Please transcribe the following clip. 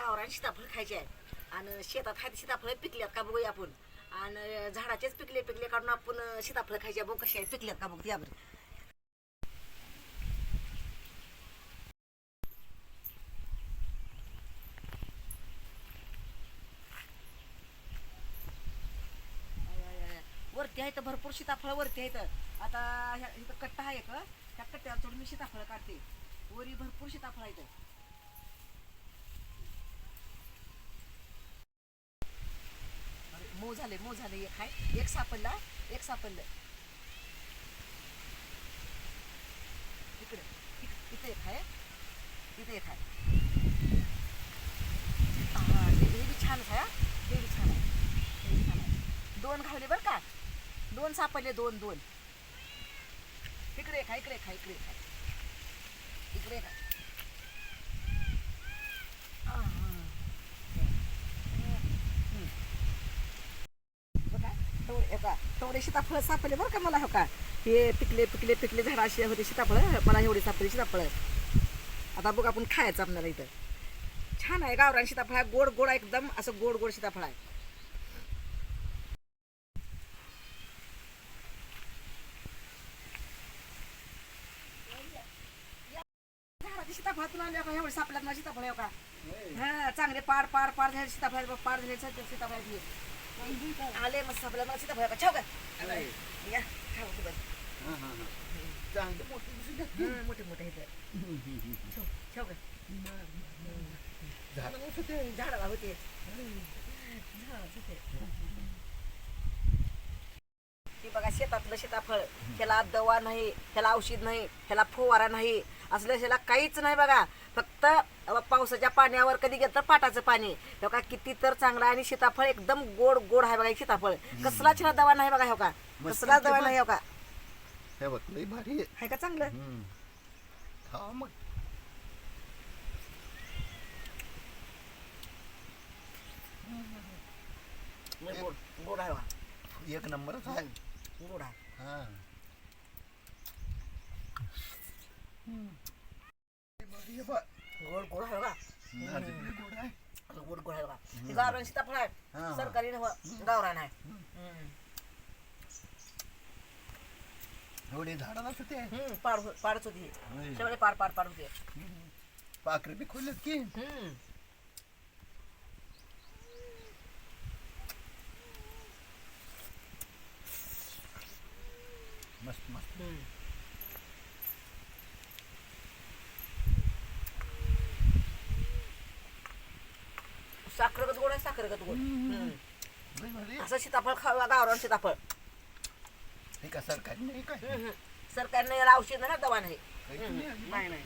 गावरान सीताफळ खायचे आहे आणि शेतात हाय सीताफळ पिकल्यात का बघूया आपण. आणि झाडाचेच पिकले पिकले काढून आपण सीताफळ खायचे. बघू कसे आहे पिकल्यात का बघू या बरं. वरती आहे तर भरपूर सीताफळ वरती आहेत. आता ह्या- इथं कट्टा आहे का त्या कट्ट्यावर चढून मी सीताफळ काढते. वरी भरपूर सीताफळ आहेत. झाले मऊ झाले एक आहे एक सापडला एक सापडलं. इकडे इथे एक आहे इथे एक आहे हे बी छानच आहे हे बी छान आहे. हे बी छान आहे. दोन घावले बरं का? दोन सापडले दोन दोन. इकडे एक आहे इकडे एक आहे इकडे एक आहे इकडे एक आहे आ, हा. हम्म. बघा, तेवढे- हे सीताफळ सापडले बरं का मला हो का? हे पिकले पिकले पिकले झाड असे होते सीताफळ. मला एवढे सापडले सीताफळ. आता बघ आपण खायचं आपल्याला इथं. छान आहे गावरान सीताफळ आहे गोड गोड एकदम असं गोड गोड सीताफळ आहे. सीताफळ तुला एवढे सापडल्यात सीताफळ आहे का? हा चांगले पाड पाड पाड झाले सीताफळ पाड झाले सीताफळ. आले मस्त सापडल्या मला आहे का? छाव का या. हं, मोठे मोठे आहेत छाव छाव का? झाडाला होते झाडाला होते हे बघा शेतातलं सीताफळ ह्याला दवा नाही ह्याला औषध नाही ह्याला फुवारा नाही. असलं ह्याला काहीच नाही बघा. फक्त पावसाच्या पाण्यावर कधी घेतलं तर पाटाचं पाणी. हे बघा किती तर चांगलं आणि सीताफळ एकदम गोड गोड आहे बघा हे सीताफळ. कसला ह्याला दवा नाही बघा हे मस्त कसला दवा नाही हे बघा हे बघ लई भारी आहे. आहे का चांगलं? मग. लय गोड गोड आहे बघा. एक नंबरच आहे. गोड आहे. हा. गोड गोड आहे बघा गोड गोड आहे बघा गावरान सीताफळ आहे सरकारी नव्हं, गावरान आहे एवढे हम्म, पाड हो- पाडच होती होय. सगळे पाड पाड पाड होते पाखरे बी खोलत की हम्म. मस्त मस्त हम्म. साखरगत गोड आहे साखरगत गोड हम्म. लई भारी आहे. असं सीताफळ खावा गावरान सीताफळ हे का सरकारी नाही काय हम्म, हम्म. सरकारने याला औषध नाही ना दवा नाही काही हम्म, नाही. नाही नाही